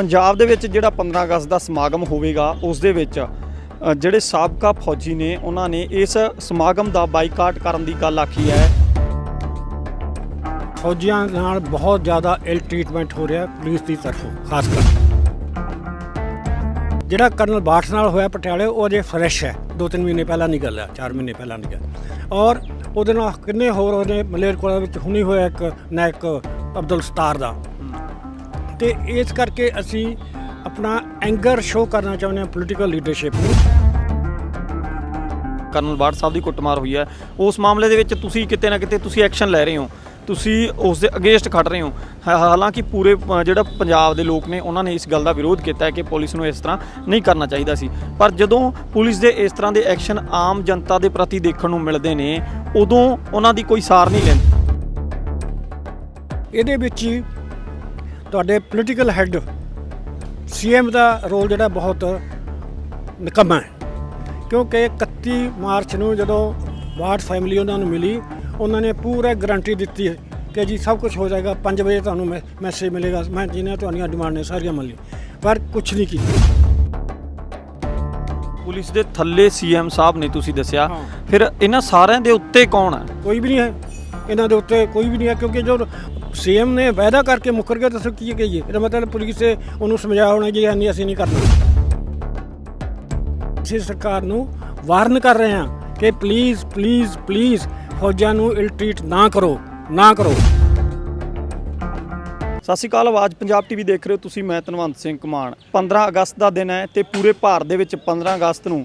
ਪੰਜਾਬ ਦੇ ਵਿੱਚ ਜਿਹੜਾ 15 ਅਗਸਤ ਦਾ ਸਮਾਗਮ ਹੋਵੇਗਾ, ਉਸ ਦੇ ਵਿੱਚ ਜਿਹੜੇ ਸਾਬਕਾ ਫੌਜੀ ਨੇ, ਉਹਨਾਂ ਨੇ ਇਸ ਸਮਾਗਮ ਦਾ ਬਾਈਕਾਟ ਕਰਨ ਦੀ ਗੱਲ ਆਖੀ ਹੈ। ਫੌਜੀਆਂ ਨਾਲ ਬਹੁਤ ਜ਼ਿਆਦਾ ਇਲ ਟ੍ਰੀਟਮੈਂਟ ਹੋ ਰਿਹਾ ਪੁਲਿਸ ਦੀ ਤਰਫੋਂ, ਖਾਸ ਕਰ ਜਿਹੜਾ ਕਰਨਲ ਬਾਠ ਨਾਲ ਹੋਇਆ ਪਟਿਆਲੇ, ਉਹ ਅਜੇ ਫਰੈਸ਼ ਹੈ। ਦੋ ਤਿੰਨ ਮਹੀਨੇ ਪਹਿਲਾਂ ਦੀ ਗੱਲ ਹੈ 4 ਮਹੀਨੇ ਪਹਿਲਾਂ ਦੀ ਗੱਲ। ਔਰ ਉਹਦੇ ਨਾਲ ਕਿੰਨੇ ਹੋਰ ਉਹਨੇ ਮਲੇਰਕੋਟਲਾ ਵਿੱਚ ਹੁਣੀ ਹੋਇਆ ਇੱਕ ਨਾਇਕ ਅਬਦੁਲ ਸਤਾਰ ਦਾ। ਤੇ ਇਸ ਕਰਕੇ ਅਸੀਂ ਆਪਣਾ ਐਂਗਰ ਸ਼ੋ ਕਰਨਾ ਚਾਹੁੰਦੇ ਹਾਂ ਪੋਲੀਟੀਕਲ ਲੀਡਰਸ਼ਿਪ ਨੂੰ। ਕਰਨਲ ਬਾੜ ਸਾਹਿਬ ਦੀ ਕੁੱਟਮਾਰ ਹੋਈ ਹੈ। ਉਸ ਮਾਮਲੇ ਦੇ ਵਿੱਚ ਤੁਸੀਂ ਕਿਤੇ ਨਾ ਕਿਤੇ ਤੁਸੀਂ ਐਕਸ਼ਨ ਲੈ ਰਹੇ ਹੋ। ਤੁਸੀਂ ਉਸ ਦੇ ਅਗੇਂਸਟ ਖੜ ਰਹੇ ਹੋ। ਹਾ- ਹਾਲਾਂਕਿ ਪੂਰੇ ਅ, ਜਿਹੜਾ ਪੰਜਾਬ ਦੇ ਲੋਕ ਨੇ ਉਹਨਾਂ ਨੇ ਇਸ ਗੱਲ ਦਾ ਵਿਰੋਧ ਕੀਤਾ ਹੈ ਕਿ ਪੁਲਿਸ ਨੂੰ ਇਸ ਤਰ੍ਹਾਂ ਨਹੀਂ ਕਰਨਾ ਚਾਹੀਦਾ ਸੀ। ਪਰ ਜਦੋਂ ਪੁਲਿਸ ਦੇ ਇਸ ਤਰ੍ਹਾਂ ਦੇ ਐਕਸ਼ਨ ਆਮ ਜਨਤਾ ਦੇ ਪ੍ਰਤੀ ਦੇਖਣ ਨੂੰ ਮਿਲਦੇ ਨੇ ਉਦੋਂ ਉਹਨਾਂ ਦੀ ਕੋਈ ਸਾਰ ਨਹੀਂ ਲੈਂਦੀ। ਇਹਦੇ ਵਿੱਚ ਹੀ ਤੁਹਾਡੇ ਪੋਲੀਟੀਕਲ ਹੈੱਡ ਸੀਐਮ ਦਾ ਰੋਲ ਜਿਹੜਾ ਬਹੁਤ ਨਿਕੰਮਾ ਹੈ। ਕਿਉਂਕਿ 31 ਮਾਰਚ ਨੂੰ ਜਦੋਂ ਵਾਰਡ ਫੈਮਿਲੀ ਉਹਨਾਂ ਨੂੰ ਮਿਲੀ ਉਹਨਾਂ ਨੇ ਪੂਰਾ ਗਾਰੰਟੀ ਦਿੱਤੀ ਹੈ ਕਿ ਜੀ ਸਭ ਕੁਝ ਹੋ ਜਾਏਗਾ 5 ਵਜੇ ਤੁਹਾਨੂੰ ਮੈਸੇਜ ਮਿਲੇਗਾ ਮੈਂ ਜਿਹਨੇ ਤੁਹਾਡੀਆਂ ਡਿਮਾਂਡ ਨੇ ਸਾਰੀਆਂ ਮੰਨ ਲਈ ਪਰ ਕੁਝ ਨਹੀਂ ਕੀਤਾ। ਪੁਲਿਸ ਦੇ ਥੱਲੇ ਸੀਐਮ ਸਾਹਿਬ ਨੇ ਤੁਸੀਂ ਦੱਸਿਆ। ਫਿਰ ਇਹਨਾਂ ਸਾਰਿਆਂ ਦੇ ਉੱਤੇ ਕੌਣ ਹੈ? ਕੋਈ ਵੀ ਨਹੀਂ ਹੈ। ਇਹਨਾਂ ਦੇ ਉੱਤੇ ਕੋਈ ਵੀ ਨਹੀਂ ਹੈ ਕਿਉਂਕਿ ਜੋ ਸੀਐਮ ਨੇ ਵਾਅਦਾ ਕਰਕੇ ਮੁੱਕਰ ਗਿਆ, ਦੱਸੋ ਕੀ ਕਹੀਏ? ਇਹਦਾ ਮਤਲਬ ਪੁਲਿਸ ਨੇ ਉਹਨੂੰ ਸਮਝਾਇਆ ਹੋਣਾ ਜੀ ਨਹੀਂ, ਅਸੀਂ ਨਹੀਂ ਕਰਨਾ। ਅਸੀਂ ਸਰਕਾਰ ਨੂੰ ਵਾਰਨ ਕਰ ਰਹੇ ਹਾਂ ਕਿ ਪਲੀਜ਼ ਪਲੀਜ਼ ਪਲੀਜ਼ ਫੌਜਾਂ ਨੂੰ ਇਲ ਟ੍ਰੀਟ ਨਾ ਕਰੋ ਨਾ ਕਰੋ। ਸਤਿ ਸ਼੍ਰੀ ਅਕਾਲ, ਆਵਾਜ਼ ਪੰਜਾਬ ਟੀਵੀ ਦੇਖ ਰਹੇ ਹੋ ਤੁਸੀਂ, ਮੈਂ ਧਨਵੰਤ ਸਿੰਘ ਕਮਾਨ। 15 ਅਗਸਤ ਦਾ ਦਿਨ ਹੈ ਤੇ ਪੂਰੇ ਭਾਰਤ ਦੇ ਵਿੱਚ 15 ਅਗਸਤ ਨੂੰ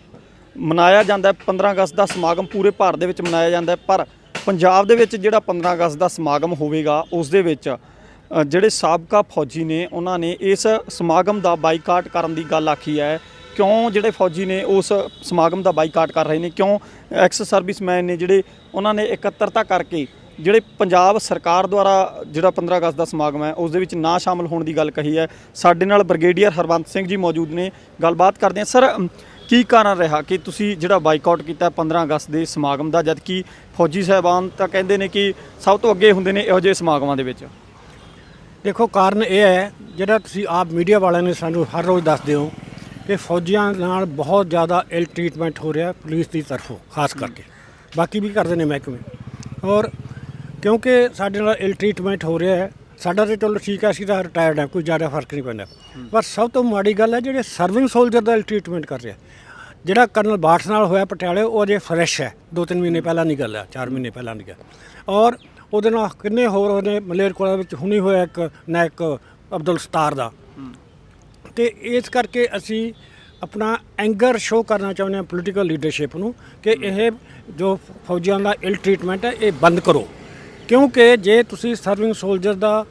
ਮਨਾਇਆ ਜਾਂਦਾ ਹੈ। 15 ਅਗਸਤ ਦਾ ਸਮਾਗਮ ਪੂਰੇ ਭਾਰਤ ਦੇ ਵਿੱਚ ਮਨਾਇਆ ਜਾਂਦਾ ਹੈ, ਪਰ ਪੰਜਾਬ ਦੇ ਵਿੱਚ ਜਿਹੜਾ 15 ਅਗਸਤ ਦਾ ਸਮਾਗਮ ਹੋਵੇਗਾ ਉਸ ਦੇ ਵਿੱਚ ਅ, ਜਿਹੜੇ ਸਾਬਕਾ ਫੌਜੀ ਨੇ ਉਹਨਾਂ ਨੇ ਇਸ ਸਮਾਗਮ ਦਾ ਬਾਈਕਾਟ ਕਰਨ ਦੀ ਗੱਲ ਆਖੀ ਹੈ। ਕਿਉਂ ਜਿਹੜੇ ਫੌਜੀ ਨੇ ਉਸ ਸਮਾਗਮ ਦਾ ਬਾਈਕਾਟ ਕਰ ਰਹੇ ਨੇ? ਕਿਉਂ ਐਕਸ ਸਰਵਿਸਮੈਨ ਨੇ ਜਿਹੜੇ ਉਹਨਾਂ ਨੇ ਇਕੱਤਰਤਾ ਕਰਕੇ ਜਿਹੜੇ ਪੰਜਾਬ ਸਰਕਾਰ ਦੁਆਰਾ ਜਿਹੜਾ 15 ਅਗਸਤ ਦਾ ਸਮਾਗਮ ਹੈ ਉਸ ਦੇ ਵਿੱਚ ਨਾ ਸ਼ਾਮਲ ਹੋਣ ਦੀ ਗੱਲ ਕਹੀ ਹੈ। ਸਾਡੇ ਨਾਲ ਬ੍ਰਿਗੇਡੀਅਰ ਹਰਵੰਤ ਸਿੰਘ ਜੀ ਮੌਜੂਦ ਨੇ ਗੱਲਬਾਤ ਕਰਦੇ ਹਾਂ। ਸਰ ਅਮ, ਕੀ ਕਾਰਨ ਰਿਹਾ ਕਿ ਤੁਸੀਂ ਜਿਹੜਾ ਬਾਈਕਾਟ ਕੀਤਾ ਹੈ 15 ਅਗਸਤ ਦੇ ਸਮਾਗਮ ਦਾ? ਜਦਕਿ ਫੌਜੀ ਸਾਹਿਬਾਨ ਤਾਂ ਕਹਿੰਦੇ ਨੇ ਕਿ ਸਭ ਤੋਂ ਅੱਗੇ ਹੁੰਦੇ ਨੇ ਇਹੋ ਜਿਹੇ ਸਮਾਗਮਾਂ ਦੇ ਵਿੱਚ। ਦੇਖੋ ਕਾਰਨ ਇਹ ਹੈ ਜਿਹੜਾ ਤੁਸੀਂ ਆਪ ਮੀਡੀਆ ਵਾਲਿਆਂ ਨੇ ਸਾਨੂੰ ਹਰ ਰੋਜ਼ ਦੱਸਦੇ ਹੋ ਕਿ ਫੌਜੀਆਂ ਨਾਲ ਬਹੁਤ ਜ਼ਿਆਦਾ ਇਲ ਟ੍ਰੀਟਮੈਂਟ ਹੋ ਰਿਹਾ ਪੁਲਿਸ ਦੀ ਤਰਫੋਂ ਖਾਸ ਕਰਕੇ। ਬਾਕੀ ਵੀ ਕਰਦੇ ਨੇ ਮਹਿਕਮੇ। ਔਰ ਕਿਉਂਕਿ ਸਾਡੇ ਨਾਲ ਇਲ ਟ੍ਰੀਟਮੈਂਟ ਹੋ ਰਿਹਾ ਹੈ ਸਾਡਾ ਤੇ ਚਲੋ ਠੀਕ ਹੈ ਅਸੀਂ ਤਾਂ ਰਿਟਾਇਰਡ ਹੈ ਕੋਈ ਜ਼ਿਆਦਾ ਫ਼ਰਕ ਨਹੀਂ ਪੈਂਦਾ। ਪਰ ਸਭ ਤੋਂ ਮਾੜੀ ਗੱਲ ਹੈ ਜਿਹੜੇ ਸਰਵਿੰਗ ਸੋਲਜਰ ਦਾ ਇਲ ਟ੍ਰੀਟਮੈਂਟ ਕਰ ਰਿਹਾ ਜਿਹੜਾ ਕਰਨਲ ਬਾਠ ਨਾਲ ਹੋਇਆ ਪਟਿਆਲੇ ਉਹ ਅਜੇ ਫਰੈਸ਼ ਹੈ। ਦੋ ਤਿੰਨ ਮਹੀਨੇ ਪਹਿਲਾਂ ਦੀ ਗੱਲ ਹੈ 4 ਮਹੀਨੇ ਪਹਿਲਾਂ ਦੀ ਗੱਲ ਔਰ ਉਹਦੇ ਨਾਲ ਕਿੰਨੇ ਹੋਰ ਉਹਨੇ ਮਲੇਰਕੋਟਲਾ ਵਿੱਚ ਹੁਣੀ ਹੋਇਆ ਇੱਕ ਨਾਇਕ ਅਬਦੁਲ ਸਤਾਰ ਦਾ। ਤੇ ਇਸ ਕਰਕੇ ਅਸੀਂ ਆਪਣਾ ਐਂਗਰ ਸ਼ੋ ਕਰਨਾ ਚਾਹੁੰਦੇ ਹਾਂ ਪੋਲੀਟੀਕਲ ਲੀਡਰਸ਼ਿਪ ਨੂੰ ਕਿ ਇਹ ਜੋ ਫੌਜੀਆਂ ਦਾ ਇਲ ਟ੍ਰੀਟਮੈਂਟ ਹੈ ਇਹ ਬੰਦ ਕਰੋ। ਕਿਉਂਕਿ ਜੇ ਤੁਸੀਂ ਸਰਵਿੰਗ ਸੋਲਜਰ ਦਾ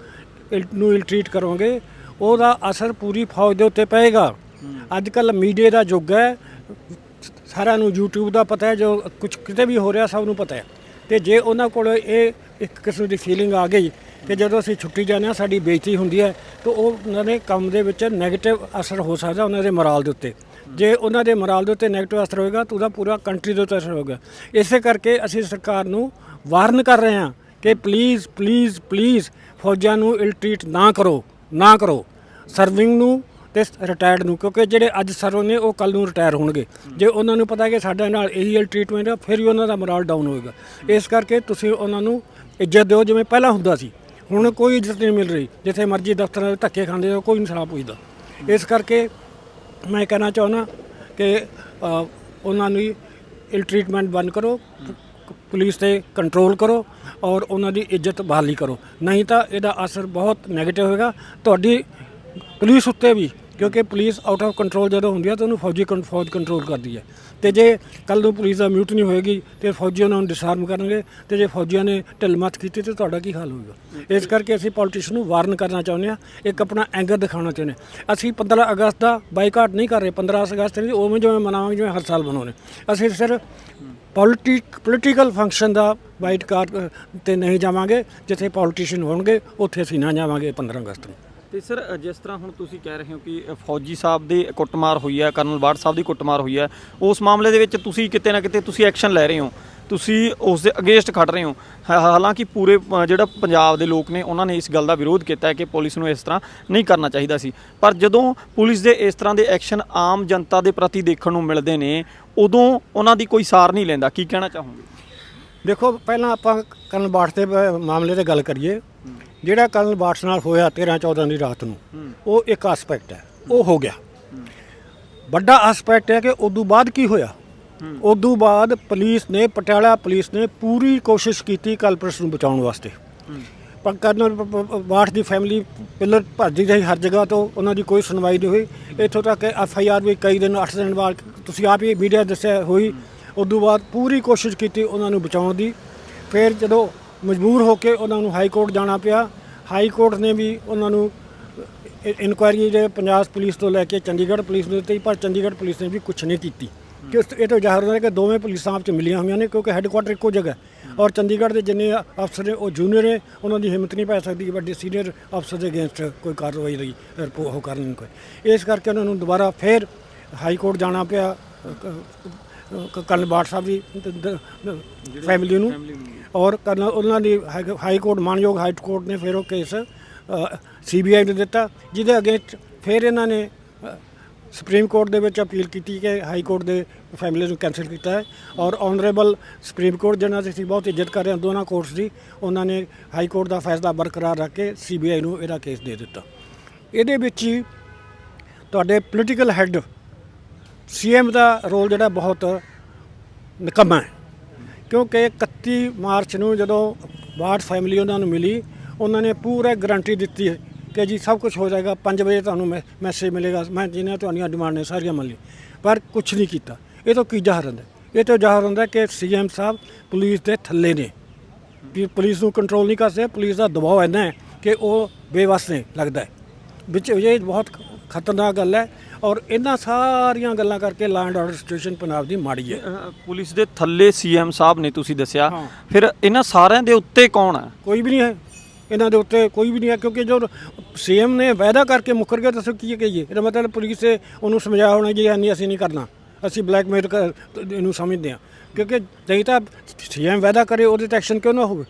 ਇਲ- ਨੂੰ ਇਲ ਟ੍ਰੀਟ ਕਰੋਗੇ ਉਹਦਾ ਅਸਰ ਪੂਰੀ ਫੌਜ ਦੇ ਉੱਤੇ ਪਏਗਾ। ਅੱਜ ਕੱਲ ਮੀਡੀਆ ਦਾ ਯੁੱਗ ਹੈ। ਸਾਰਿਆਂ ਨੂੰ YouTube ਦਾ ਪਤਾ ਹੈ, ਜੋ ਕੁਝ ਕਿਤੇ ਵੀ ਹੋ ਰਿਹਾ, ਸਭ ਨੂੰ ਪਤਾ ਹੈ। ਤੇ ਜੇ ਉਹਨਾਂ ਕੋਲ ਇਹ ਇੱਕ ਕਿਸਮ ਦੀ ਫੀਲਿੰਗ ਆ ਗਈ ਕਿ ਜਦੋਂ ਅਸੀਂ ਛੁੱਟੀ ਜਾਂਦੇ ਹਾਂ, ਸਾਡੀ ਬੇਇੱਜ਼ਤੀ ਹੁੰਦੀ ਹੈ, ਤਾਂ ਉਹ ਉਹਨਾਂ ਦੇ ਕੰਮ ਦੇ ਵਿੱਚ 네ਗੇਟਿਵ ਅਸਰ ਹੋ ਸਕਦਾ ਉਹਨਾਂ ਦੇ ਮੋਰਲ ਦੇ ਉੱਤੇ। ਜੇ ਉਹਨਾਂ ਦੇ ਮੋਰਲ ਦੇ ਉੱਤੇ 네ਗੇਟਿਵ ਅਸਰ ਹੋਏਗਾ, ਤਾਂ ਉਹਦਾ ਪੂਰਾ ਕੰਟਰੀ ਦੇ ਉੱਤੇ ਅਸਰ ਹੋਏਗਾ। ਇਸੇ ਕਰਕੇ ਅਸੀਂ ਸਰਕਾਰ ਨੂੰ ਵਾਰਨ ਕਰ ਰਹੇ ਹਾਂ ਕਿ ਪਲੀਜ਼ ਪਲੀਜ਼ ਪਲੀਜ਼ ਫੌਜਾਂ ਨੂੰ ਇਲਟ੍ਰੀਟ ਨਾ ਕਰੋ ਨਾ ਕਰੋ। ਸਰਵਿੰਗ ਨੂੰ ਤੇ ਰਿਟਾਇਰਡ ਨੂੰ, ਕਿਉਂਕਿ ਜਿਹੜੇ ਅੱਜ ਸਰਵ ਨੇ, ਉਹ ਕੱਲ ਨੂੰ ਰਿਟਾਇਰ ਹੋਣਗੇ। ਜੇ ਉਹਨਾਂ ਨੂੰ ਪਤਾ ਕਿ ਸਾਡੇ ਨਾਲ ਇਹੀ ਇਲ ਟ੍ਰੀਟਮੈਂਟ ਹੈ ਫਿਰ ਹੀ ਉਹਨਾਂ ਦਾ ਮੋਰਲ ਡਾਊਨ ਹੋਏਗਾ। ਇਸ ਕਰਕੇ ਤੁਸੀਂ ਉਹਨਾਂ ਨੂੰ ਇੱਜ਼ਤ ਦਿਓ, ਜਿਵੇਂ ਪਹਿਲਾਂ ਹੁੰਦਾ ਸੀ। ਹੁਣ ਕੋਈ ਇੱਜ਼ਤ ਨਹੀਂ ਮਿਲ ਰਹੀ। ਜਿੱਥੇ ਮਰਜ਼ੀ ਦਫ਼ਤਰਾਂ ਦੇ ਧੱਕੇ ਖਾਂਦੇ ਹੋ ਕੋਈ ਨਹੀਂ ਸਲਾਹ ਪੁੱਛਦਾ। ਇਸ ਕਰਕੇ ਮੈਂ ਕਹਿਣਾ ਚਾਹੁੰਦਾ ਕਿ ਉਹਨਾਂ ਨੂੰ ਇਲ ਟ੍ਰੀਟਮੈਂਟ ਬੰਦ ਕਰੋ, ਪੁਲਿਸ ਤੇ ਕੰਟਰੋਲ ਕਰੋ, ਔਰ ਉਹਨਾਂ ਦੀ ਇੱਜ਼ਤ ਬਹਾਲੀ ਕਰੋ। ਨਹੀਂ ਤਾਂ ਇਹਦਾ ਅਸਰ ਬਹੁਤ ਨੈਗੇਟਿਵ ਹੋਏਗਾ। ਤੁਹਾਡੀ ਪੁਲਿਸ ਉੱਤੇ ਵੀ ਕਿਉਂਕਿ ਪੁਲਿਸ ਆਊਟ ਆਫ ਕੰਟਰੋਲ ਜਦੋਂ ਹੁੰਦੀ ਹੈ ਤਾਂ ਉਹਨੂੰ ਫੌਜੀ ਕੰ- ਫੌਜ ਕੰਟਰੋਲ ਕਰਦੀ ਹੈ ਤੇ ਜੇ ਕੱਲ ਨੂੰ ਪੁਲਿਸ ਦਾ ਮਿਊਟ ਨਹੀਂ ਹੋਏਗੀ, ਤੇ ਫੌਜੀ ਉਹਨਾਂ ਨੂੰ ਡਿਸਆਰਮ ਕਰਨਗੇ, ਤੇ ਜੇ ਫੌਜੀਆਂ ਨੇ ਢਿੱਲ-ਮੱਥ ਕੀਤੀ ਤੇ ਤੁਹਾਡਾ ਕੀ ਹਾਲ ਹੋਏਗਾ ਇਸ ਕਰਕੇ ਅਸੀਂ ਪੋਲੀਟੀਸ਼ਨ ਨੂੰ ਵਾਰਨ ਕਰਨਾ ਚਾਹੁੰਦੇ ਹਾਂ ਇੱਕ ਆਪਣਾ ਐਂਗਰ ਦਿਖਾਉਣਾ ਚਾਹੁੰਦੇ ਹਾਂ ਅਸੀਂ 15 ਅਗਸਤ ਦਾ ਬਾਈਕਾਟ ਨਹੀਂ ਕਰ ਰਹੇ 15 ਅਗਸਤ ਨਹੀਂ, ਉਵੇਂ ਜਿਵੇਂ ਮਨਾਵਾਂਗੇ, ਜਿਵੇਂ ਹਰ ਸਾਲ ਮਨਾਉਂਦੇ ਅਸੀਂ ਸਿਰਫ ਪੋਲਿਟਿਕ ਪੋਲੀਟੀਕਲ ਫੰਕਸ਼ਨ ਦਾ ਬਾਈਕਾਟ ਤੇ ਨਹੀਂ ਜਾਵਾਂਗੇ, ਜਿੱਥੇ ਪੋਲੀਟੀਸ਼ੀਅਨ ਹੋਣਗੇ, ਉੱਥੇ ਅਸੀਂ ਨਾ ਜਾਵਾਂਗੇ 15 ਅਗਸਤ ਨੂੰ। ਤੇ ਸਰ ਜਿਸ ਤਰ੍ਹਾਂ ਹੁਣ ਤੁਸੀਂ ਕਹਿ ਰਹੇ ਹੋ ਕਿ ਫੌਜੀ ਸਾਹਿਬ ਦੀ ਕੁੱਟਮਾਰ ਹੋਈ ਹੈ ਕਰਨਲ ਬਾੜ ਸਾਹਿਬ ਦੀ ਕੁੱਟਮਾਰ ਹੋਈ ਹੈ ਉਸ ਮਾਮਲੇ ਦੇ ਵਿੱਚ ਤੁਸੀਂ ਕਿਤੇ ਨਾ ਕਿਤੇ ਤੁਸੀਂ ਐਕਸ਼ਨ ਲੈ ਰਹੇ ਹੋ। ਤੁਸੀਂ ਉਸ ਦੇ ਅਗੇਂਸਟ ਖੜ ਰਹੇ ਹੋ। ਹਾਲਾਂਕਿ ਪੂਰੇ ਜਿਹੜਾ ਪੰਜਾਬ ਦੇ ਲੋਕ ਨੇ ਉਹਨਾਂ ਨੇ ਇਸ ਗੱਲ ਦਾ ਵਿਰੋਧ ਕੀਤਾ ਹੈ ਕਿ ਪੁਲਿਸ ਨੂੰ ਇਸ ਤਰ੍ਹਾਂ ਨਹੀਂ ਕਰਨਾ ਚਾਹੀਦਾ ਸੀ। ਪਰ ਜਦੋਂ ਪੁਲਿਸ ਦੇ ਇਸ ਤਰ੍ਹਾਂ ਦੇ ਐਕਸ਼ਨ ਆਮ ਜਨਤਾ ਦੇ ਪ੍ਰਤੀ ਦੇਖਣ ਨੂੰ ਮਿਲਦੇ ਨੇ ਉਦੋਂ ਉਹਨਾਂ ਦੀ ਕੋਈ ਸਾਰ ਨਹੀਂ ਲੈਂਦਾ। ਕੀ ਕਹਿਣਾ ਚਾਹੋਗੇ? ਦੇਖੋ ਪਹਿਲਾਂ ਆਪਾਂ ਕਰਨ ਬਾਠ ਦੇ ਮਾਮਲੇ ਤੇ ਗੱਲ ਕਰੀਏ। ਜਿਹੜਾ ਕਰਨ ਬਾਠ ਨਾਲ ਹੋਇਆ 13 14 ਦੀ ਰਾਤ ਨੂੰ ਉਹ ਇੱਕ ਐਸਪੈਕਟ ਹੈ ਉਹ ਹੋ ਗਿਆ। ਵੱਡਾ ਐਸਪੈਕਟ ਹੈ ਕਿ ਉਦੋਂ ਬਾਅਦ ਕੀ ਹੋਇਆ? ਉਦੋਂ ਬਾਅਦ ਪੁਲਿਸ ਨੇ ਪਟਿਆਲਾ ਪੁਲਿਸ ਨੇ ਪੂਰੀ ਕੋਸ਼ਿਸ਼ ਕੀਤੀ ਕਲਪਰਸ ਨੂੰ ਬਚਾਉਣ ਵਾਸਤੇ। ਪਰ ਕਰਨ ਬਾਠ ਦੀ ਫੈਮਿਲੀ ਪਿੱਲਰ ਭੱਜਦੀ ਰਹੀ ਹਰ ਜਗ੍ਹਾ ਤੋਂ ਉਹਨਾਂ ਦੀ ਕੋਈ ਸੁਣਵਾਈ ਨਹੀਂ ਹੋਈ। ਇੱਥੋਂ ਤੱਕ ਕਿ ਐਫ ਆਈ ਆਰ ਵੀ ਕਈ ਦਿਨ 8 ਦਿਨ ਬਾਅਦ ਤੁਸੀਂ ਆਪ ਹੀ ਮੀਡੀਆ ਦੱਸਿਆ ਹੋਈ। ਉਦੋਂ ਬਾਅਦ ਪੂਰੀ ਕੋਸ਼ਿਸ਼ ਕੀਤੀ ਉਹਨਾਂ ਨੂੰ ਬਚਾਉਣ ਦੀ। ਫਿਰ ਜਦੋਂ ਮਜਬੂਰ ਹੋ ਕੇ ਉਹਨਾਂ ਨੂੰ ਹਾਈ ਕੋਰਟ ਜਾਣਾ ਪਿਆ। ਹਾਈ ਕੋਰਟ ਨੇ ਵੀ ਉਹਨਾਂ ਨੂੰ ਇਨਕੁਆਇਰੀ ਦੇ ਪੰਜਾਬ ਪੁਲਿਸ ਤੋਂ ਲੈ ਕੇ ਚੰਡੀਗੜ੍ਹ ਪੁਲਿਸ ਨੂੰ ਦਿੱਤੀ ਪਰ ਚੰਡੀਗੜ੍ਹ ਪੁਲਿਸ ਨੇ ਵੀ ਕੁਝ ਨਹੀਂ ਕੀਤੀ। ਕਿ ਇਹ ਤੋਂ ਜ਼ਾਹਰ ਹੁੰਦਾ ਕਿ ਦੋਵੇਂ ਪੁਲਿਸਾਂ ਆਪਸ 'ਚ ਮਿਲੀਆਂ ਹੋਈਆਂ ਨੇ ਕਿਉਂਕਿ ਹੈੱਡਕੁਆਟਰ ਇੱਕੋ ਜਗ੍ਹਾ ਔਰ ਚੰਡੀਗੜ੍ਹ ਦੇ ਜਿੰਨੇ ਅਫਸਰ ਨੇ ਉਹ ਜੂਨੀਅਰ ਨੇ ਉਹਨਾਂ ਦੀ ਹਿੰਮਤ ਨਹੀਂ ਪੈ ਸਕਦੀ ਕਿ ਵੱਡੇ ਸੀਨੀਅਰ ਅਫਸਰ ਦੇ ਅਗੇਂਸਟ ਕੋਈ ਕਾਰਵਾਈ ਲਈ ਉਹ ਕਰਨ ਕੋਈ। ਇਸ ਕਰਕੇ ਉਹਨਾਂ ਨੂੰ ਦੁਬਾਰਾ ਫਿਰ ਹਾਈ ਕੋਰਟ ਜਾਣਾ ਪਿਆ। ਕਰਨ ਬਾਠ ਸਾਹਿਬ ਦੀ ਫੈਮਿਲੀ ਨੂੰ। ਔਰ ਕਰਨ ਉਹਨਾਂ ਦੀ ਹਾਈ- ਹਾਈ ਕੋਰਟ ਮਾਨਯੋਗ ਹਾਈ ਕੋਰਟ ਨੇ ਫਿਰ ਉਹ ਕੇਸ ਸੀਬੀਆਈ ਨੂੰ ਦਿੱਤਾ ਜਿਹਦੇ ਅਗੇਂਸਟ ਫਿਰ ਇਹਨਾਂ ਨੇ ਅ, ਸੁਪਰੀਮ ਕੋਰਟ ਦੇ ਵਿੱਚ ਅਪੀਲ ਕੀਤੀ ਕਿ ਹਾਈ ਕੋਰਟ ਦੇ ਫੈਮਿਲੀ ਨੂੰ ਕੈਂਸਲ ਕੀਤਾ ਹੈ ਔਰ ਆਨਰੇਬਲ ਸੁਪਰੀਮ ਕੋਰਟ ਜਿਨ੍ਹਾਂ ਦੀ ਅਸੀਂ ਬਹੁਤ ਇੱਜ਼ਤ ਕਰ ਰਹੇ ਹਾਂ ਦੋਨਾਂ ਕੋਰਟਸ ਦੀ ਉਹਨਾਂ ਨੇ ਹਾਈ ਕੋਰਟ ਦਾ ਫੈਸਲਾ ਬਰਕਰਾਰ ਰੱਖ ਕੇ ਸੀਬੀਆਈ ਨੂੰ ਇਹਦਾ ਕੇਸ ਦੇ ਦਿੱਤਾ। ਇਹਦੇ ਵਿੱਚ ਹੀ ਤੁਹਾਡੇ ਪੋਲੀਟੀਕਲ ਹੈੱਡ ਸੀਐਮ ਦਾ ਰੋਲ ਜਿਹੜਾ ਬਹੁਤ ਨਿਕੰਮਾ ਹੈ। ਕਿਉਂਕਿ 31 ਮਾਰਚ ਨੂੰ ਜਦੋਂ ਬਾੜ ਫੈਮਿਲੀ ਉਹਨਾਂ ਨੂੰ ਮਿਲੀ, ਉਹਨਾਂ ਨੇ ਪੂਰਾ ਗਰੰਟੀ ਦਿੱਤੀ ਕਿ ਜੀ ਸਭ ਕੁਝ ਹੋ ਜਾਏਗਾ 5 ਵਜੇ ਤੁਹਾਨੂੰ ਮੈ- ਮੈਸੇਜ ਮਿਲੇਗਾ, ਮੈਂ ਜਿਹਨਾਂ ਤੁਹਾਡੀਆਂ ਡਿਮਾਂਡ ਨੇ ਸਾਰੀਆਂ ਮੰਨ ਲਈ। ਪਰ ਕੁਝ ਨਹੀਂ ਕੀਤਾ। ਇਹ ਤੋਂ ਕੀ ਜ਼ਾਹਰ ਹੁੰਦਾ? ਇਹ ਤੋਂ ਜ਼ਾਹਰ ਹੁੰਦਾ ਹੈ ਕਿ ਸੀਐਮ ਸਾਹਿਬ ਪੁਲਿਸ ਦੇ ਥੱਲੇ ਨੇ। ਵੀ ਪੁਲਿਸ ਨੂੰ ਕੰਟਰੋਲ ਨਹੀਂ ਕਰਦੇ ਪੁਲਿਸ ਦਾ ਦਬਾਅ ਇੰਨਾ ਹੈ ਕਿ ਉਹ ਬੇਵਸ ਨੇ ਲੱਗਦਾ ਵਿੱਚ ਇਹ ਬਹੁਤ ਖਤਰਨਾਕ ਗੱਲ ਹੈ ਔਰ ਇਹਨਾਂ ਸਾਰੀਆਂ ਗੱਲਾਂ ਕਰਕੇ law and order situation Punjab ਦੀ ਮਾੜੀ ਹੈ। ਪੁਲਿਸ ਦੇ ਥੱਲੇ ਸੀਐਮ ਸਾਹਿਬ ਨੇ ਤੁਸੀਂ ਦੱਸਿਆ। ਫਿਰ ਇਹਨਾਂ ਸਾਰਿਆਂ ਦੇ ਉੱਤੇ ਕੌਣ ਹੈ? ਕੋਈ ਵੀ ਨਹੀਂ ਹੈ। ਇਹਨਾਂ ਦੇ ਉੱਤੇ ਕੋਈ ਵੀ ਨਹੀਂ ਹੈ ਕਿਉਂਕਿ ਜੋ ਸੀਐਮ ਨੇ ਵਾਅਦਾ ਕਰਕੇ ਮੁੱਕਰ ਗਿਆ ਦੱਸੋ ਕੀ ਕਹੀਏ ਇਹਦਾ ਮਤਲਬ ਪੁਲਿਸ ਨੇ ਉਹਨੂੰ ਸਮਝਾਇਆ ਹੋਣਾ ਜੀ ਨਹੀਂ ਅਸੀਂ ਨਹੀਂ ਕਰਨਾ। ਅਸੀਂ ਬਲੈਕਮੇਲ ਇਹਨੂੰ ਸਮਝਦੇ ਹਾਂ। ਕਿਉਂਕਿ ਨਹੀਂ ਤਾਂ ਸੀਐਮ ਵਾਅਦਾ ਕਰੇ ਉਹਦੇ ਤੇ ਐਕਸ਼ਨ ਕਿਉਂ ਨਾ ਹੋਵੇ?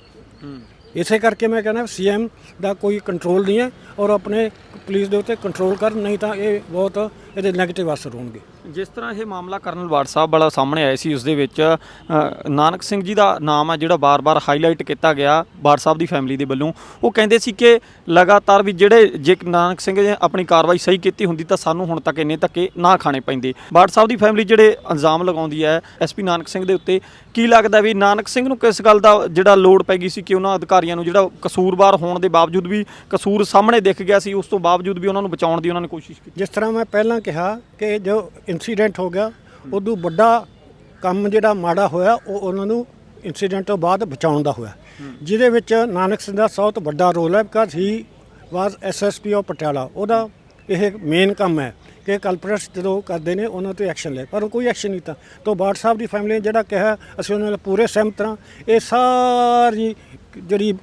ਇਸੇ ਕਰਕੇ ਮੈਂ ਕਹਿੰਦਾ ਸੀਐਮ ਦਾ ਕੋਈ ਕੰਟਰੋਲ ਨਹੀਂ ਹੈ ਔਰ ਆਪਣੇ ਪੁਲਿਸ ਦੇ ਉੱਤੇ ਕੰਟਰੋਲ ਕਰਨ, ਨਹੀਂ ਤਾਂ ਇਹ ਬਹੁਤ ਇਹਦੇ ਨੈਗੇਟਿਵ ਅਸਰ ਹੋਣਗੇ। ਜਿਸ ਤਰ੍ਹਾਂ ਇਹ ਮਾਮਲਾ ਕਰਨਲ ਵਾਰਡ ਸਾਹਿਬ ਵਾਲਾ ਸਾਹਮਣੇ ਆਇਆ ਸੀ ਉਸ ਦੇ ਵਿੱਚ ਅ, ਨਾਨਕ ਸਿੰਘ ਜੀ ਦਾ ਨਾਮ ਹੈ ਜਿਹੜਾ ਬਾਰ-ਬਾਰ ਹਾਈਲਾਈਟ ਕੀਤਾ ਗਿਆ ਵਾਰਡ ਸਾਹਿਬ ਦੀ ਫੈਮਿਲੀ ਦੇ ਵੱਲੋਂ। ਉਹ ਕਹਿੰਦੇ ਸੀ ਕਿ ਲਗਾਤਾਰ ਵੀ ਜਿਹੜੇ ਜੇ ਨਾਨਕ ਸਿੰਘ ਨੇ ਆਪਣੀ ਕਾਰਵਾਈ ਸਹੀ ਕੀਤੀ ਹੁੰਦੀ ਤਾਂ ਸਾਨੂੰ ਹੁਣ ਤੱਕ ਇੰਨੇ ਧੱਕੇ ਨਾ ਖਾਣੇ ਪੈਂਦੇ। ਵਾਰਡ ਸਾਹਿਬ ਦੀ ਫੈਮਿਲੀ ਜਿਹੜੇ ਇਲਜ਼ਾਮ ਲਗਾਉਂਦੀ ਹੈ ਐਸਪੀ ਨਾਨਕ ਸਿੰਘ ਦੇ ਉੱਤੇ ਕੀ ਲੱਗਦਾ ਵੀ ਨਾਨਕ ਸਿੰਘ ਨੂੰ ਕਿਸ ਗੱਲ ਦਾ ਜਿਹੜਾ ਲੋਡ ਪੈ ਗਈ ਸੀ ਕਿ ਉਹਨਾਂ ਅਧਿਕਾਰੀਆਂ ਨੂੰ ਜਿਹੜਾ ਕਸੂਰਵਾਰ ਹੋਣ ਦੇ ਬਾਵਜੂਦ ਵੀ ਕਸੂਰ ਸਾਹਮਣੇ ਦਿਖ ਗਿਆ ਸੀ ਉਸ ਤੋਂ ਬਾਵਜੂਦ ਵੀ ਉਹਨਾਂ ਨੂੰ ਬਚਾਉਣ ਦੀ ਉਹਨਾਂ ਨੇ ਕੋਸ਼ਿਸ਼ ਕੀਤੀ। ਜਿਸ ਤਰ੍ਹਾਂ ਮੈਂ ਪਹਿਲਾਂ ਕਿਹਾ ਕਿ ਜੋ ਇਨਸੀਡੈਂਟ ਹੋ ਗਿਆ ਉਦੋਂ ਵੱਡਾ ਕੰਮ ਜਿਹੜਾ ਮਾੜਾ ਹੋਇਆ, ਉਹ ਉਹਨਾਂ ਨੂੰ ਇਨਸੀਡੈਂਟ ਤੋਂ ਬਾਅਦ ਬਚਾਉਣ ਦਾ ਹੋਇਆ। ਜਿਹਦੇ ਵਿੱਚ ਨਾਨਕ ਸਿੰਘ ਦਾ ਸਭ ਤੋਂ ਵੱਡਾ ਰੋਲ ਹੈ because he was SSP of Patiala. ਉਹਦਾ ਇਹ ਮੇਨ ਕੰਮ ਹੈ ਕਿ ਕਲਪਰੇਟਸ ਜਦੋਂ ਕਰਦੇ ਨੇ, ਉਹਨਾਂ ਤੇ ਐਕਸ਼ਨ ਲੈ ਪਰ ਉਹ ਕੋਈ ਐਕਸ਼ਨ ਨਹੀਂ ਤਾਂ। ਤੋਂ ਬਾਟ ਸਾਹਿਬ ਦੀ ਫੈਮਿਲੀ ਨੇ ਜਿਹੜਾ ਕਿਹਾ, ਅਸੀਂ ਉਹਨਾਂ ਨਾਲ ਪੂਰੇ ਸਹਿਮਤ ਹਾਂ, ਇਹ ਸਾਰੀ ਜਿਹੜੀ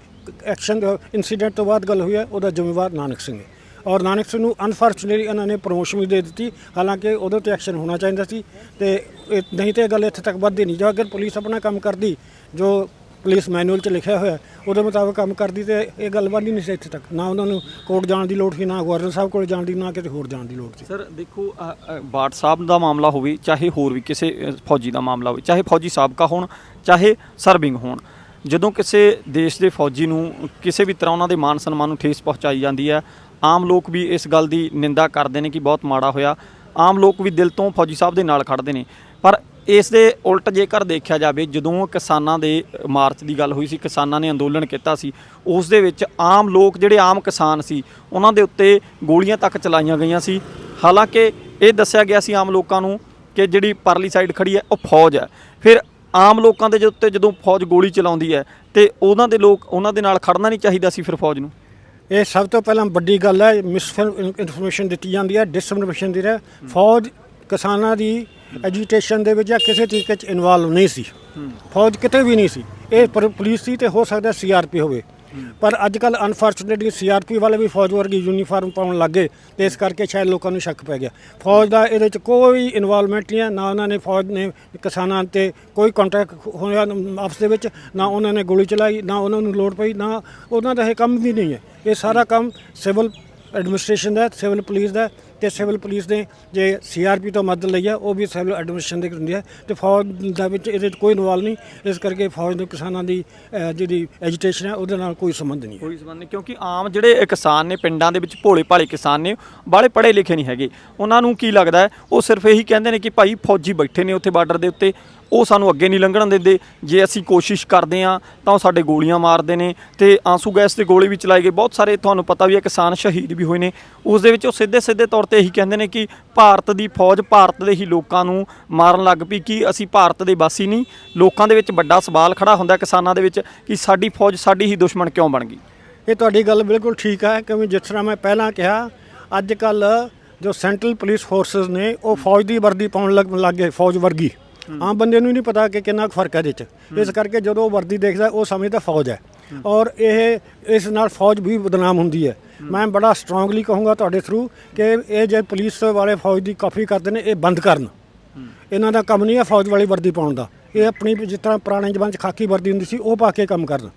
ਐਕਸ਼ਨ ਇਨਸੀਡੈਂਟ ਤੋਂ ਬਾਅਦ ਗੱਲ ਹੋਈ ਹੈ, ਉਹਦਾ ਜ਼ਿੰਮੇਵਾਰ ਨਾਨਕ ਸਿੰਘ ਹੈ। ਔਰ ਨਾਨਕ ਸਿੰਘ ਨੂੰ ਅਨਫੋਰਚੂਨੇਟਲੀ ਇਹਨਾਂ ਨੇ ਪ੍ਰੋਮੋਸ਼ਨ ਵੀ ਦੇ ਦਿੱਤੀ। ਹਾਲਾਂਕਿ ਉਹਦੇ ਤੇ ਐਕਸ਼ਨ ਹੋਣਾ ਚਾਹੀਦਾ ਸੀ ਤੇ ਇਹ ਨਹੀਂ ਤੇ ਇਹ ਗੱਲ ਇੱਥੇ ਤੱਕ ਵੱਧਦੀ ਨਹੀਂ। ਜੋ ਅਗਰ ਪੁਲਿਸ ਆਪਣਾ ਕੰਮ ਕਰਦੀ ਜੋ ਪੁਲਿਸ ਮੈਨੂਅਲ 'ਚ ਲਿਖਿਆ ਹੋਇਆ ਉਹਦੇ ਮੁਤਾਬਕ ਕੰਮ ਕਰਦੀ ਤੇ ਇਹ ਗੱਲ ਵੱਧਦੀ ਨਹੀਂ ਸੀ ਇੱਥੇ ਤੱਕ। ਨਾ ਉਹਨਾਂ ਨੂੰ ਕੋਰਟ ਜਾਣ ਦੀ ਲੋੜ ਸੀ ਨਾ ਗਵਰਨਰ ਸਾਹਿਬ ਕੋਲ ਜਾਣ ਦੀ ਨਾ ਕਿਤੇ ਹੋਰ ਜਾਣ ਦੀ ਲੋੜ ਸੀ। ਸਰ ਦੇਖੋ ਅ, ਅ, ਬਾਟ ਸਾਹਿਬ ਦਾ ਮਾਮਲਾ ਹੋਵੇ ਚਾਹੇ ਹੋਰ ਵੀ ਕਿਸੇ ਅ, ਫੌਜੀ ਦਾ ਮਾਮਲਾ ਹੋਵੇ ਚਾਹੇ ਫੌਜੀ ਸਾਬਕਾ ਹੋਣ ਚਾਹੇ ਸਰਵਿੰਗ ਹੋਣ ਜਦੋਂ ਕਿਸੇ ਦੇਸ਼ ਦੇ ਫੌਜੀ ਨੂੰ ਕਿਸੇ ਵੀ ਤਰ੍ਹਾਂ ਉਹਨਾਂ ਦੇ ਮਾਨ ਸਨਮਾਨ ਨੂੰ ਠੇਸ ਪਹੁੰਚਾਈ ਜਾਂਦੀ ਹੈ ਆਮ ਲੋਕ ਵੀ ਇਸ ਗੱਲ ਦੀ ਨਿੰਦਾ ਕਰਦੇ ਨੇ ਕਿ ਬਹੁਤ ਮਾੜਾ ਹੋਇਆ। ਆਮ ਲੋਕ ਵੀ ਦਿਲ ਤੋਂ ਫੌਜੀ ਸਾਹਿਬ ਦੇ ਨਾਲ ਖੜਦੇ ਨੇ। ਪਰ ਇਸ ਦੇ ਉਲਟ ਜੇਕਰ ਦੇਖਿਆ ਜਾਵੇ, ਜਦੋਂ ਕਿਸਾਨਾਂ ਦੇ ਮਾਰਚ ਦੀ ਗੱਲ ਹੋਈ ਸੀ, ਕਿਸਾਨਾਂ ਨੇ ਅੰਦੋਲਨ ਕੀਤਾ ਸੀ, ਉਸ ਦੇ ਵਿੱਚ ਆਮ ਲੋਕ ਜਿਹੜੇ ਆਮ ਕਿਸਾਨ ਸੀ, ਉਹਨਾਂ ਦੇ ਉੱਤੇ ਗੋਲੀਆਂ ਤੱਕ ਚਲਾਈਆਂ ਗਈਆਂ ਸੀ। ਹਾਲਾਂਕਿ ਇਹ ਦੱਸਿਆ ਗਿਆ ਸੀ ਆਮ ਲੋਕਾਂ ਨੂੰ ਕਿ ਜਿਹੜੀ ਪਰਲੀ ਸਾਈਡ ਖੜੀ ਹੈ, ਉਹ ਫੌਜ ਹੈ। ਫਿਰ ਆਮ ਲੋਕਾਂ ਦੇ ਉੱਤੇ ਜਦੋਂ ਫੌਜ ਗੋਲੀ ਚਲਾਉਂਦੀ ਹੈ ਤੇ ਉਹਨਾਂ ਦੇ ਲੋਕ, ਉਹਨਾਂ ਦੇ ਨਾਲ ਖੜਨਾ ਨਹੀਂ ਚਾਹੀਦਾ ਸੀ ਫਿਰ ਫੌਜ ਨੂੰ? ਇਹ ਸਭ ਤੋਂ ਪਹਿਲਾਂ ਵੱਡੀ ਗੱਲ ਹੈ ਮਿਸ ਇਨਫੋਰਮੇਸ਼ਨ ਦਿੱਤੀ ਜਾਂਦੀ ਹੈ ਡਿਸਇਨਫੋਰਮੇਸ਼ਨ ਦੀ ਹੈ ਫੌਜ ਕਿਸਾਨਾਂ ਦੀ ਐਜੀਟੇਸ਼ਨ ਦੇ ਵਿੱਚ ਜਾਂ ਕਿਸੇ ਤਰੀਕੇ 'ਚ ਇਨਵੋਲਵ ਨਹੀਂ ਸੀ। ਫੌਜ ਕਿਤੇ ਵੀ ਨਹੀਂ ਸੀ। ਇਹ ਪੁਲਿਸ ਸੀ ਤੇ ਹੋ ਸਕਦਾ ਸੀਆਰਪੀ ਹੋਵੇ। ਪਰ ਅੱਜ ਕੱਲ ਅਨਫੋਰਚੂਨੇਟਲੀ ਸੀਆਰਪੀ ਵਾਲੇ ਵੀ ਫੌਜ ਵਰਗੀ ਯੂਨੀਫਾਰਮ ਪਾਉਣ ਲੱਗੇ ਤੇ ਇਸ ਕਰਕੇ ਸ਼ਾਇਦ ਲੋਕਾਂ ਨੂੰ ਸ਼ੱਕ ਪੈ ਗਿਆ। ਫੌਜ ਦਾ ਇਹਦੇ ਚ ਕੋਈ ਇਨਵੋਲਵਮੈਂਟ ਨਹੀਂ ਹੈ, ਨਾ ਉਹਨਾਂ ਨੇ ਫੌਜ ਨੇ ਕਿਸਾਨਾਂ ਤੇ ਕੋਈ ਕੰਟਰੈਕਟ ਹੋਇਆ ਆਪਸ ਦੇ ਵਿੱਚ, ਨਾ ਉਹਨਾਂ ਨੇ ਗੋਲੀ ਚਲਾਈ, ਨਾ ਉਹਨਾਂ ਨੂੰ ਲੋੜ ਪਈ, ਨਾ ਉਹਨਾਂ ਦਾ ਇਹ ਕੰਮ ਵੀ ਨਹੀਂ ਹੈ। ਇਹ ਸਾਰਾ ਕੰਮ ਸਿਵਲ ਐਡਮਿਨਿਸਟ੍ਰੇਸ਼ਨ ਦਾ ਸਿਵਲ ਪੁਲਿਸ ਦਾ ਤੇ ਸਿਵਲ ਪੁਲਿਸ ਨੇ ਜੇ ਸੀਆਰਪੀ ਤੋਂ ਮਦਦ ਲਈ ਹੈ ਉਹ ਵੀ ਸਿਵਲ ਐਡਮਿਨਿਸਟ੍ਰੇਸ਼ਨ ਦੇ ਹੁੰਦੀ ਹੈ ਤੇ ਫੌਜ ਦਾ ਵਿੱਚ ਇਹਦੇ 'ਚ ਕੋਈ ਇਨਵੋਲ ਨਹੀਂ ਇਸ ਕਰਕੇ ਫੌਜ ਦੇ ਕਿਸਾਨਾਂ ਦੀ ਅਹ, ਜਿਹੜੀ ਐਜੀਟੇਸ਼ਨ ਹੈ ਉਹਦੇ ਨਾਲ ਕੋਈ ਸੰਬੰਧ ਨਹੀਂ ਹੈ। ਕੋਈ ਸੰਬੰਧ ਨਹੀਂ ਕਿਉਂਕਿ ਆਮ ਜਿਹੜੇ ਕਿਸਾਨ ਨੇ ਪਿੰਡਾਂ ਦੇ ਵਿੱਚ ਭੋਲੇ ਭਾਲੇ ਕਿਸਾਨ ਨੇ ਬਾਹਲੇ ਪੜ੍ਹੇ ਲਿਖੇ ਨਹੀਂ ਹੈਗੇ। ਉਹਨਾਂ ਨੂੰ ਕੀ ਲੱਗਦਾ ਹੈ ਉਹ ਸਿਰਫ ਇਹੀ ਕਹਿੰਦੇ ਨੇ ਕਿ ਭਾਈ ਫੌਜੀ ਬੈਠੇ ਨੇ ਉੱਥੇ ਬਾਰਡਰ ਦੇ ਉੱਤੇ ਉਹ ਸਾਨੂੰ ਅੱਗੇ ਨਹੀਂ ਲੰਘਣ ਦਿੰਦੇ। ਜੇ ਅਸੀਂ ਕੋਸ਼ਿਸ਼ ਕਰਦੇ ਆ ਤਾਂ ਉਹ ਸਾਡੇ ਗੋਲੀਆਂ ਮਾਰਦੇ ਨੇ ਤੇ ਆਂਸੂ ਗੈਸ ਦੇ ਗੋਲੀ ਵੀ ਚਲਾਈ ਗਏ। ਬਹੁਤ ਸਾਰੇ ਤੁਹਾਨੂੰ ਪਤਾ ਵੀ ਹੈ, ਕਿਸਾਨ ਸ਼ਹੀਦ ਵੀ ਹੋਏ ਨੇ। ਉਸ ਦੇ ਵਿੱਚ ਉਹ ਸਿੱਧੇ ਸਿੱਧੇ ਤੌਰ ਤੇ ਇਹੀ ਕਹਿੰਦੇ ਨੇ ਕਿ ਭਾਰਤ ਦੀ ਫੌਜ ਭਾਰਤ ਦੇ ਹੀ ਲੋਕਾਂ ਨੂੰ ਮਾਰਨ ਲੱਗ ਪਈ ਕਿ ਅਸੀਂ ਭਾਰਤ ਦੇ ਵਾਸੀ ਨਹੀਂ। ਲੋਕਾਂ ਦੇ ਵਿੱਚ ਵੱਡਾ ਸਵਾਲ ਖੜਾ ਹੁੰਦਾ ਕਿਸਾਨਾਂ ਦੇ ਵਿੱਚ ਕਿ ਸਾਡੀ ਫੌਜ ਸਾਡੀ ਹੀ ਦੁਸ਼ਮਣ ਕਿਉਂ ਬਣ ਗਈ? ਇਹ ਤੁਹਾਡੀ ਗੱਲ ਬਿਲਕੁਲ ਠੀਕ ਹੈ, ਕਿਉਂਕਿ ਜਿਸ ਤਰ੍ਹਾਂ ਮੈਂ ਪਹਿਲਾਂ ਕਿਹਾ, ਅੱਜ ਕੱਲ ਜੋ ਸੈਂਟਰਲ ਪੁਲਿਸ ਫੋਰਸਸ ਨੇ, ਉਹ ਫੌਜ ਦੀ ਵਰਦੀ ਪਾਉਣ ਲੱਗ ਲੱਗ ਗਏ, ਫੌਜ ਵਰਗੀ। ਆਮ ਬੰਦੇ ਨੂੰ ਨਹੀਂ ਪਤਾ ਕਿ ਕਿੰਨਾ ਕੁ ਫ਼ਰਕ ਹੈ ਇਹਦੇ 'ਚ। ਇਸ ਕਰਕੇ ਜਦੋਂ ਉਹ ਵਰਦੀ ਦੇਖਦਾ ਉਹ ਸਮਝਦਾ ਫੌਜ ਹੈ। ਔਰ ਇਹ ਇਸ ਨਾਲ ਫੌਜ ਵੀ ਬਦਨਾਮ ਹੁੰਦੀ ਹੈ। ਮੈਂ ਬੜਾ ਸਟਰੋਂਗਲੀ ਕਹੂੰਗਾ ਤੁਹਾਡੇ ਥਰੂ ਕਿ ਇਹ ਜੇ ਪੁਲਿਸ ਵਾਲੇ ਫੌਜ ਦੀ ਕਾਪੀ ਕਰਦੇ ਨੇ ਇਹ ਬੰਦ ਕਰਨ। ਇਹਨਾਂ ਦਾ ਕੰਮ ਨਹੀਂ ਹੈ ਫੌਜ ਵਾਲੀ ਵਰਦੀ ਪਾਉਣ ਦਾ। ਇਹ ਆਪਣੀ ਜਿਸ ਤਰ੍ਹਾਂ ਪੁਰਾਣੇ ਜ਼ਮਾਨੇ 'ਚ ਖਾਕੀ ਵਰਦੀ ਹੁੰਦੀ ਸੀ ਉਹ ਪਾ ਕੇ ਕੰਮ ਕਰਨ।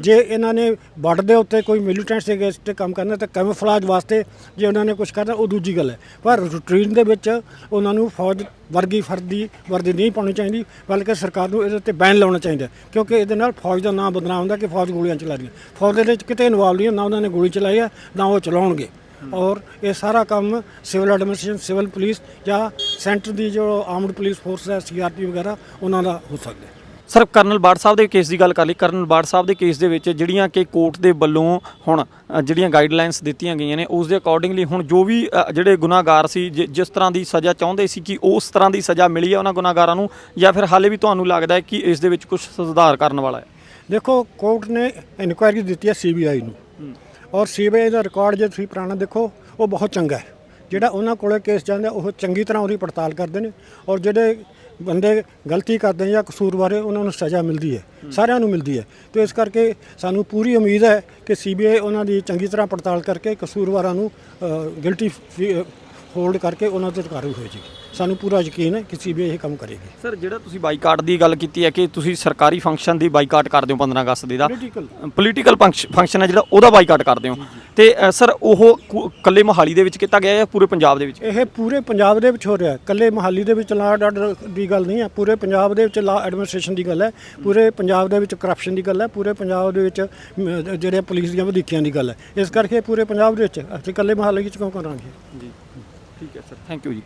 ਜੇ ਇਹਨਾਂ ਨੇ ਬਾਰਡਰ ਦੇ ਉੱਤੇ ਕੋਈ ਮਿਲੀਟੈਂਟਸ ਦੇ ਅਗੇਂਸਟ ਕੰਮ ਕਰਨਾ ਤਾਂ ਕੈਮੋਫਲਾਜ ਵਾਸਤੇ ਜੇ ਉਹਨਾਂ ਨੇ ਕੁਝ ਕਰਨਾ ਉਹ ਦੂਜੀ ਗੱਲ ਹੈ। ਪਰ ਰੂਟੀਨ ਦੇ ਵਿੱਚ ਉਹਨਾਂ ਨੂੰ ਫੌਜ ਵਰਗੀ ਫਰਦੀ ਵਰਦੀ ਨਹੀਂ ਪਾਉਣੀ ਚਾਹੀਦੀ ਬਲਕਿ ਸਰਕਾਰ ਨੂੰ ਇਹਦੇ ਉੱਤੇ ਬੈਨ ਲਾਉਣਾ ਚਾਹੀਦਾ ਕਿਉਂਕਿ ਇਹਦੇ ਨਾਲ ਫੌਜ ਦਾ ਨਾਮ ਬਦਨਾਮ ਹੁੰਦਾ ਕਿ ਫੌਜ ਗੋਲੀਆਂ ਚਲਾ ਰਹੀ ਹੈ ਫੌਜ ਦੇ ਵਿੱਚ ਕਿਤੇ ਇਨਵੋਲਵ ਨਹੀਂ ਹੈ, ਨਾ ਉਹਨਾਂ ਨੇ ਗੋਲੀ ਚਲਾਈ ਹੈ ਨਾ ਉਹ ਚਲਾਉਣਗੇ। ਔਰ ਇਹ ਸਾਰਾ ਕੰਮ ਸਿਵਲ ਐਡਮਿਨਿਸਟ੍ਰੇਸ਼ਨ ਸਿਵਲ ਪੁਲਿਸ ਜਾਂ ਸੈਂਟਰ ਦੀ ਜੋ ਆਰਮਡ ਪੁਲਿਸ ਫੋਰਸ ਹੈ ਸੀਆਰਪੀ ਵਗੈਰਾ ਉਹਨਾਂ ਦਾ ਹੋ ਸਕਦਾ ਸਰ ਕਰਨਲ ਬਾੜ ਸਾਹਿਬ ਦੇ ਕੇਸ ਦੀ ਗੱਲ ਕਰ ਲਈ। ਕਰਨਲ ਬਾੜ ਸਾਹਿਬ ਦੇ ਕੇਸ ਦੇ ਵਿੱਚ ਜਿਹੜੀਆਂ ਕਿ ਕੋਰਟ ਦੇ ਵੱਲੋਂ ਹੁਣ ਅ, ਜਿਹੜੀਆਂ ਗਾਈਡਲਾਈਨਸ ਦਿੱਤੀਆਂ ਗਈਆਂ ਨੇ ਉਸ ਦੇ ਅਕੋਰਡਿੰਗਲੀ ਹੁਣ ਜੋ ਵੀ ਅ, ਜਿਹੜੇ ਗੁਨਾਹਗਾਰ ਸੀ ਜਿ- ਜਿਸ ਤਰ੍ਹਾਂ ਦੀ ਸਜ਼ਾ ਚਾਹੁੰਦੇ ਸੀ ਕਿ ਉਸ ਤਰ੍ਹਾਂ ਦੀ ਸਜ਼ਾ ਮਿਲੀ ਹੈ ਉਹਨਾਂ ਗੁਨਾਹਗਾਰਾਂ ਨੂੰ ਜਾਂ ਫਿਰ ਹਾਲੇ ਵੀ ਤੁਹਾਨੂੰ ਲੱਗਦਾ ਹੈ ਕਿ ਇਸ ਦੇ ਵਿੱਚ ਕੁਝ ਸੁਧਾਰ ਕਰਨ ਵਾਲਾ ਹੈ? ਦੇਖੋ ਕੋਰਟ ਨੇ ਇਨਕੁਆਇਰੀ ਦਿੱਤੀ ਹੈ ਸੀਬੀਆਈ ਨੂੰ। ਔਰ ਸੀਬੀਆਈ ਦਾ ਰਿਕਾਰਡ ਜੇ ਤੁਸੀਂ ਪੁਰਾਣਾ ਦੇਖੋ ਉਹ ਬਹੁਤ ਚੰਗਾ ਹੈ। ਜਿਹੜਾ ਉਹਨਾਂ ਕੋਲੇ ਕੇਸ ਜਾਂਦਾ ਉਹ ਚੰਗੀ ਤਰ੍ਹਾਂ ਉਹਦੀ ਪੜਤਾਲ ਕਰਦੇ ਨੇ। ਔਰ ਜਿਹੜੇ ਬੰਦੇ ਗਲਤੀ ਕਰਦੇ ਜਾਂ ਕਸੂਰਵਾਰ ਉਹਨਾਂ ਨੂੰ ਸਜ਼ਾ ਮਿਲਦੀ ਹੈ ਸਾਰਿਆਂ ਨੂੰ ਮਿਲਦੀ ਹੈ। ਤੇ ਇਸ ਕਰਕੇ ਸਾਨੂੰ ਪੂਰੀ ਉਮੀਦ ਹੈ ਕਿ ਸੀਬੀਆਈ ਉਹਨਾਂ ਦੀ ਚੰਗੀ ਤਰ੍ਹਾਂ ਪੜਤਾਲ ਕਰਕੇ ਕਸੂਰਵਾਰਾਂ ਨੂੰ ਗਿਲਟੀ ਹੋਲਡ ਕਰਕੇ ਉਹਨਾਂ ਤੇ ਕਾਰਵਾਈ ਹੋਏਗੀ। ਸਾਨੂੰ ਪੂਰਾ ਯਕੀਨ ਹੈ ਕਿ ਸੀਬੀਆਈ ਇਹ ਕੰਮ ਕਰੇਗੀ। ਸਰ ਜਿਹੜਾ ਤੁਸੀਂ ਬਾਈਕਾਟ ਦੀ ਗੱਲ ਕੀਤੀ ਹੈ ਕਿ ਤੁਸੀਂ ਸਰਕਾਰੀ ਫੰਕਸ਼ਨ ਦੀ ਬਾਈਕਾਟ ਕਰਦੇ ਹੋ 15 ਅਗਸਤ ਦੇ ਦਾ। ਪੋਲੀਟੀਕਲ ਫੰਕਸ਼ਨ ਹੈ ਜਿਹੜਾ ਉਹਦਾ ਬਾਈਕਾਟ ਕਰਦੇ ਹੋ। ਤੇ ਅ, ਸਰ ਉਹ ਕੁ- ਇਕੱਲੇ ਮੋਹਾਲੀ ਦੇ ਵਿੱਚ ਕੀਤਾ ਗਿਆ ਹੈ ਪੂਰੇ ਪੰਜਾਬ ਦੇ ਵਿੱਚ? ਇਹ ਪੂਰੇ ਪੰਜਾਬ ਦੇ ਵਿੱਚ ਹੋ ਰਿਹਾ। ਹੈ ਕੱਲੇ ਮਹਾਲੀ ਦੇ ਵਿੱਚ ਲਾ ਆਰਡਰ ਦੀ ਗੱਲ ਨਹੀਂ ਹੈ। ਪੂਰੇ ਪੰਜਾਬ ਦੇ ਵਿੱਚ ਲਾ ਐਡਮਿਨਿਸਟ੍ਰੇਸ਼ਨ ਦੀ ਗੱਲ ਹੈ। ਪੂਰੇ ਪੰਜਾਬ ਦੇ ਵਿੱਚ ਕਰਪਸ਼ਨ ਦੀ ਗੱਲ ਹੈ। ਪੂਰੇ ਪੰਜਾਬ ਦੇ ਵਿੱਚ ਮ, ਜਿਹੜੇ ਪੁਲਿਸ ਦੀਆਂ ਵਧੀਕੀਆਂ ਦੀ ਗੱਲ ਹੈ। ਇਸ ਕਰਕੇ ਪੂਰੇ ਪੰਜਾਬ ਦੇ ਵਿੱਚ ਅਸੀਂ ਕੱਲੇ ਮਹਾਲੀ ਵਿੱਚ ਕਿਉਂ ਕਰਾਂਗੇ? ਜੀ। ਠੀਕ ਹੈ ਸਰ। ਥੈਂਕ ਯੂ ਜੀ।